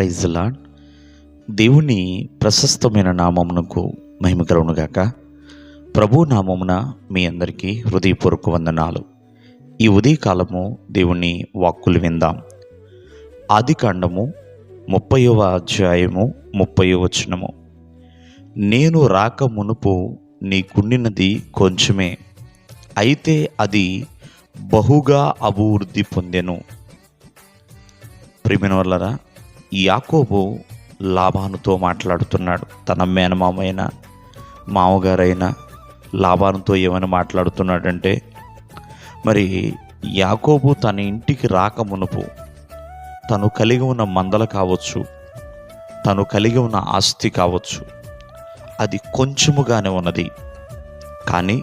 Praise lord దేవుని ప్రశస్తమైన నామమునకు మహిమ కలుగునుగాక ప్రభు నామమున మీ అందరికీ హృదయపూర్వక వందనాలు. ఈ ఉదయకాలము దేవుని వాక్కులు విందాం. ఆది కాండము ముప్పయవ అధ్యాయము ముప్పై వచనము. నేను రాక మునుపు నీకుండినది కొంచెమే. అయితే అది బహుగా అభివృద్ధి పొందెను. ప్రియమైన యాకోబు లాభానుతో మాట్లాడుతున్నాడు. తన మేనమామైన మామగారైన లాభానుతో ఏమని మాట్లాడుతున్నాడంటే మరి యాకోబు తన ఇంటికి రాక మునుపు తను కలిగి ఉన్న మందల కావచ్చు తను కలిగి ఉన్న ఆస్తి కావచ్చు అది కొంచెముగానే ఉన్నది. కానీ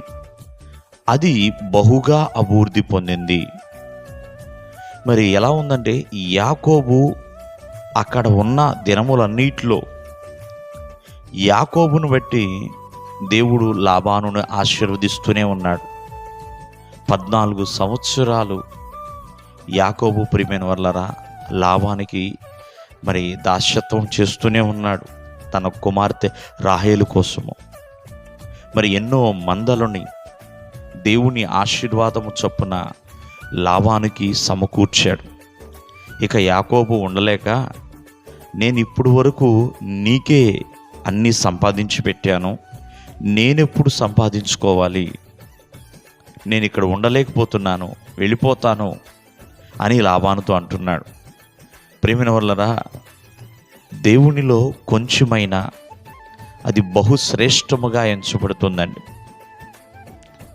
అది బహుగా అభివృద్ధి పొందింది. మరి ఎలా ఉందంటే యాకోబు అక్కడ ఉన్న దినములన్నిటిలో యాకోబును బట్టి దేవుడు లాభాను ఆశీర్వదిస్తూనే ఉన్నాడు. పద్నాలుగు సంవత్సరాలు యాకోబు ప్రిమెన్ వల్లరా లాభానికి మరి దాస్యత్వం చేస్తూనే ఉన్నాడు తన కుమార్తె రాహేలు కోసము. మరి ఎన్నో మందలని దేవుని ఆశీర్వాదము చొప్పున లాభానికి సమకూర్చాడు. ఇక యాకోబు ఉండలేక నేను ఇప్పుడు వరకు నీకే అన్నీ సంపాదించి పెట్టాను. నేనెప్పుడు సంపాదించుకోవాలి? నేను ఇక్కడ ఉండలేకపోతున్నాను. వెళ్ళిపోతాను అని లాభానుతో అంటున్నాడు. ప్రేమిన వల్లరా దేవునిలో కొంచెమైనా అది బహుశ్రేష్టముగా ఎంచబడుతుందండి.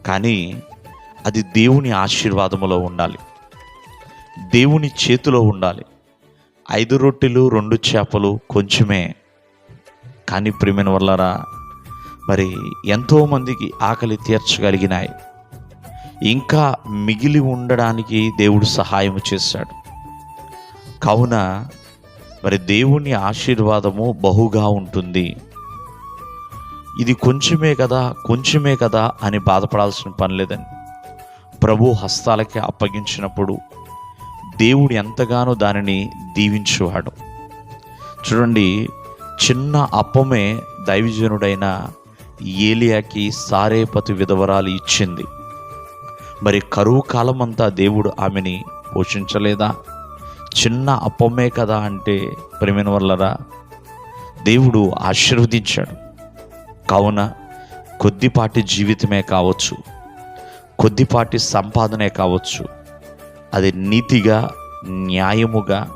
కానీ అది దేవుని ఆశీర్వాదములో ఉండాలి. దేవుని చేతిలో ఉండాలి. ఐదు రొట్టెలు రెండు చేపలు కొంచెమే. కానీ ప్రిమిన వల్లరా మరి ఎంతోమందికి ఆకలి తీర్చగలిగినాయి. ఇంకా మిగిలి ఉండడానికి దేవుడు సహాయం చేశాడు. కావున మరి దేవుని ఆశీర్వాదము బహుగా ఉంటుంది. ఇది కొంచెమే కదా కొంచెమే కదా అని బాధపడాల్సిన పని లేదని ప్రభు హస్తాలకి అప్పగించినప్పుడు దేవుడు ఎంతగానో దానిని దీవించేవాడు. చూడండి చిన్న అప్పమే దైవజనుడైన ఏలియాకి సారేపతి విధవరాలు ఇచ్చింది. మరి కరువు కాలమంతా దేవుడు ఆమెని పోషించలేదా? చిన్న అప్పమే కదా అంటే ప్రేమిన వల్లరా? దేవుడు ఆశీర్వదించాడు. కావున కొద్దిపాటి జీవితమే కావచ్చు కొద్దిపాటి సంపాదనే కావచ్చు అది నీతిగా న్యాయముగా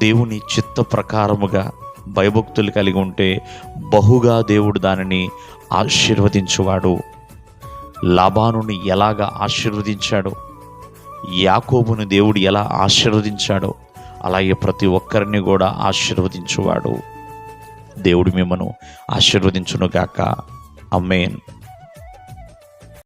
దేవుని చిత్త ప్రకారముగా భయభక్తులు కలిగి ఉంటే బహుగా దేవుడు దానిని ఆశీర్వదించువాడు. లాభానుని ఎలాగ ఆశీర్వదించాడో? యాకోబుని దేవుడు ఎలా ఆశీర్వదించాడో అలాగే ప్రతి ఒక్కరిని కూడా ఆశీర్వదించువాడు. దేవుడు మిమ్మను ఆశీర్వదించునుగాక. అమ్మేన్